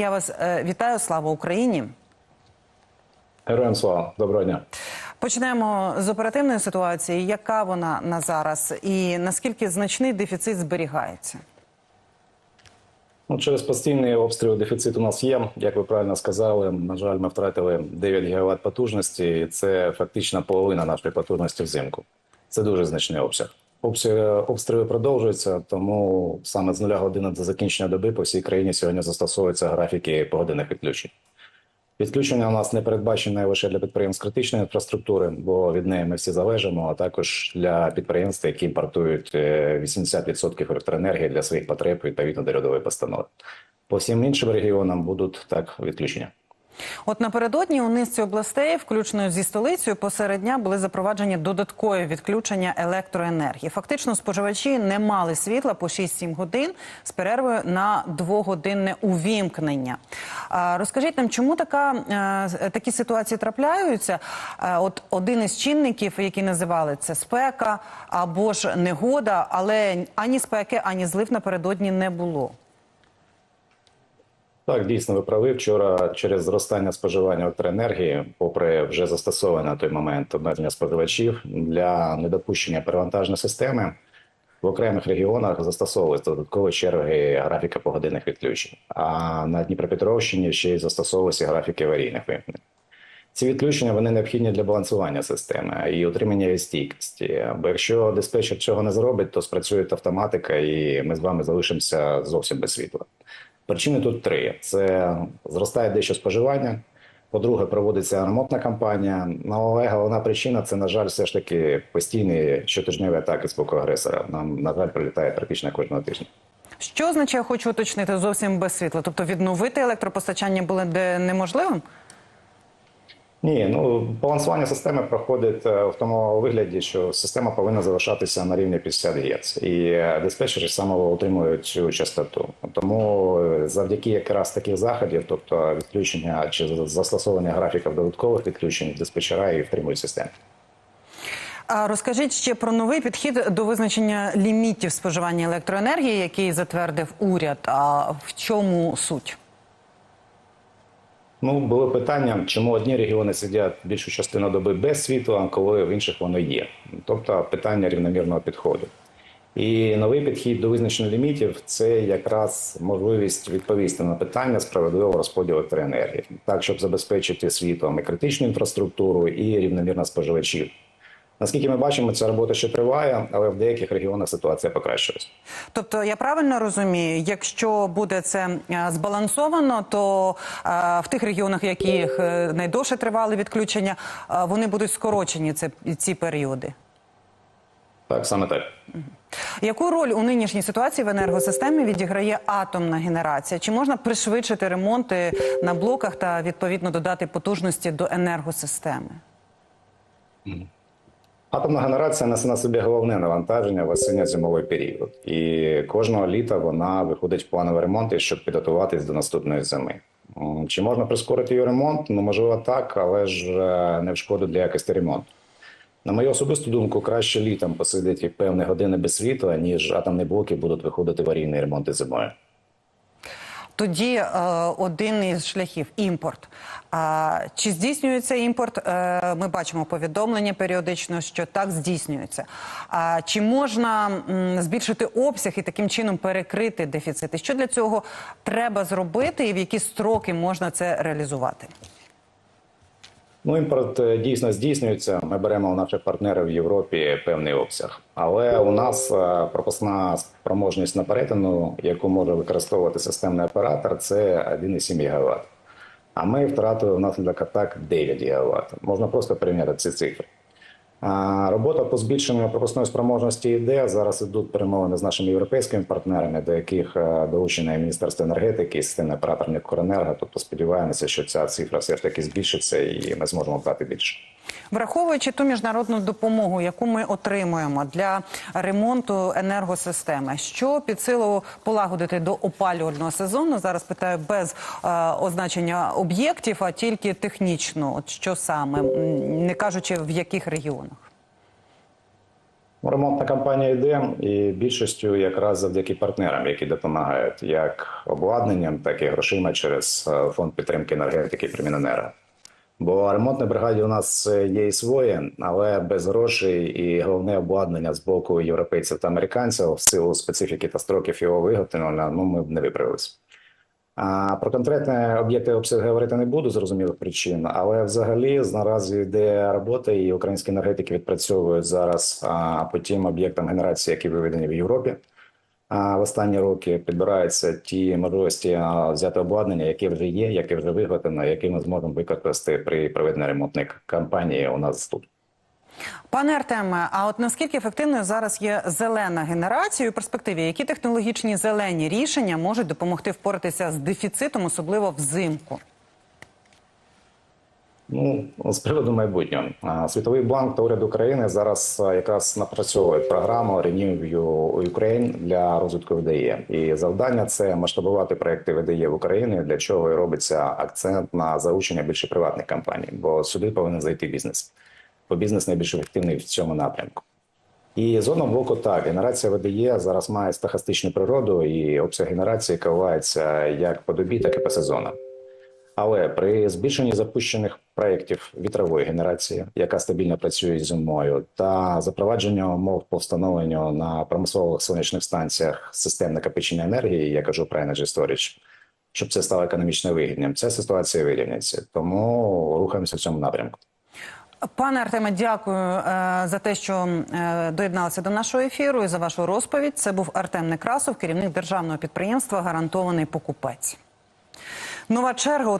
Я вас е, вітаю. Слава Україні. Героям слава, доброго дня. Почнемо з оперативної ситуації. Яка вона на зараз, і наскільки значний дефіцит зберігається? Ну, через постійний обстріл дефіцит у нас є. Як ви правильно сказали, на жаль, ми втратили 9 ГВт потужності, і це фактично половина нашої потужності взимку. Це дуже значний обсяг. Обстріли продовжуються, тому саме з нуля години до закінчення доби по всій країні сьогодні застосовуються графіки погодинних відключень. Відключення у нас не передбачене лише для підприємств критичної інфраструктури, бо від неї ми всі залежимо, а також для підприємств, які імпортують е, 80% електроенергії для своїх потреб відповідно до рядової постанови. По всім іншим регіонам будуть так відключення. От напередодні у низці областей, включно зі столицею, посеред дня були запроваджені додаткові відключення електроенергії. Фактично, споживачі не мали світла по 6-7 годин з перервою на двогодинне увімкнення. Розкажіть нам, чому така е, такі ситуації трапляються? Е, От один із чинників, які називали це спека або ж негода, але ані спеки, ані злив напередодні не було. Так, дійсно, ви праві. Вчора через зростання споживання електроенергії, попри вже застосоване на той момент обмеження споживачів для недопущення перевантажної системи, в окремих регіонах застосовували додаткові черги графіка погодинних відключень. А на Дніпропетровщині ще й застосовувалися графіки аварійних вимкнень. Ці відключення вони необхідні для балансування системи і отримання її стійкості. Бо якщо диспетчер цього не зробить, то спрацює автоматика, і ми з вами залишимося зовсім без світла. Причини тут три: це зростає дещо споживання. По-друге, проводиться ремонтна кампанія. Ну, але головна причина це, на жаль, все ж таки постійні щотижневі атаки з боку агресора. Нам, на жаль, прилітає практично кожного тижня. Що означає, хочу уточнити зовсім без світла? Тобто відновити електропостачання було де неможливим? Ні, ну балансування системи проходить е, в тому вигляді, що система повинна залишатися на рівні 50 Гц. І е, диспетчери саме отримують цю частоту. Тому е, завдяки якраз таких заходів, тобто відключення чи застосовування графіків додаткових відключень, диспетчера і втримують систему. Розкажіть ще про новий підхід до визначення лімітів споживання електроенергії, який затвердив уряд. А в чому суть? Ну, було питання, чому одні регіони сидять більшу частину доби без світла, коли в інших воно є. Тобто питання рівномірного підходу. І новий підхід до визначення лімітів це якраз можливість відповісти на питання справедливого розподілу електроенергії, так щоб забезпечити світлом і критичну інфраструктуру, і рівномірно споживачів. Наскільки ми бачимо, ця робота ще триває, але в деяких регіонах ситуація покращилась. Тобто, я правильно розумію, якщо буде це е, збалансовано, то е, в тих регіонах, яких е, найдовше тривали відключення, вони будуть скорочені це, ці періоди. Так, саме так. Яку роль у нинішній ситуації в енергосистемі відіграє атомна генерація? Чи можна пришвидшити ремонти на блоках та відповідно додати потужності до енергосистеми? Атомна генерація несе на собі головне навантаження в осінньо-зимовий період, і кожного літа вона виходить в планові ремонти, щоб підготуватись до наступної зими. Чи можна прискорити її ремонт? Ну можливо так, але ж е, не в шкоду для якості ремонту. На мою особисту думку, краще літом посидіти певні години без світла, ніж атомні блоки будуть виходити в аварійний ремонт зимою. Тоді е, один із шляхів імпорт. А чи здійснюється імпорт? Е, ми бачимо повідомлення періодично, що так здійснюється. А чи можна м, збільшити обсяг і таким чином перекрити дефіцити? Що для цього треба зробити, і в які строки можна це реалізувати? Ну, імпорт е, дійсно здійснюється. Ми беремо у наших партнерів в Європі певний обсяг, але у нас е, пропускна спроможність на перетину, яку може використовувати системний оператор, це 1,7 ГВт. А ми втратили внаслідок атак 9 ГВт. Можна просто порівняти ці цифри. Робота по збільшенню пропускної спроможності йде. Зараз ідуть перемовини з нашими європейськими партнерами, до яких долучене Міністерство енергетики системний оператор Мікроенерго. Тобто сподіваємося, що ця цифра все ж таки збільшиться, і ми зможемо брати більше. Враховуючи ту міжнародну допомогу, яку ми отримуємо для ремонту енергосистеми, що під силу полагодити до опалювального сезону, зараз питаю без е, означення об'єктів, а тільки технічно, от що саме, не кажучи в яких регіонах. Ремонтна кампанія йде, і більшістю якраз завдяки партнерам, які допомагають як обладнанням, так і грошима через е, фонд підтримки енергетики Приміненерго. Бо ремонтна бригаді у нас е, є і своє, але без грошей і головне обладнання з боку європейців та американців в силу специфіки та строків його виготовлення, ну ми б не виправилися. А про конкретні об'єкти обсяги говорити не буду зрозумілих причин, але взагалі наразі йде робота, і українські енергетики відпрацьовують зараз а, по тим об'єктам генерації, які виведені в Європі. В останні роки підбираються ті можливості взяти обладнання, яке вже є, яке вже виготовлено, яке ми зможемо використати при проведенні ремонтних кампаній у нас тут. Пане Артеме, а от наскільки ефективною зараз є зелена генерація у перспективі? Які технологічні зелені рішення можуть допомогти впоратися з дефіцитом, особливо взимку? Ну, з приводу майбутнього. Світовий банк та уряд України зараз якраз напрацьовують програму Renew Ukraine для розвитку ВДЄ. І завдання це масштабувати проекти ВДЄ в Україні, для чого і робиться акцент на залучення більше приватних компаній, бо сюди повинен зайти бізнес. Бо бізнес найбільш ефективний в цьому напрямку. І з одного боку, так, генерація ВДЄ зараз має стахастичну природу, і обсяг генерації коливається як по добі, так і по сезонам. Але при збільшенні запущених проєктів вітрової генерації, яка стабільно працює зимою, та запровадження умов по встановленню на промислових сонячних станціях систем накопичення енергії, я кажу про Energy Storage, щоб це стало економічно вигідним, ця ситуація вирівняться. Тому рухаємося в цьому напрямку. Пане Артеме, дякую е, за те, що е, доєдналися до нашого ефіру і за вашу розповідь. Це був Артем Некрасов, керівник державного підприємства Гарантований покупець. Нова черга у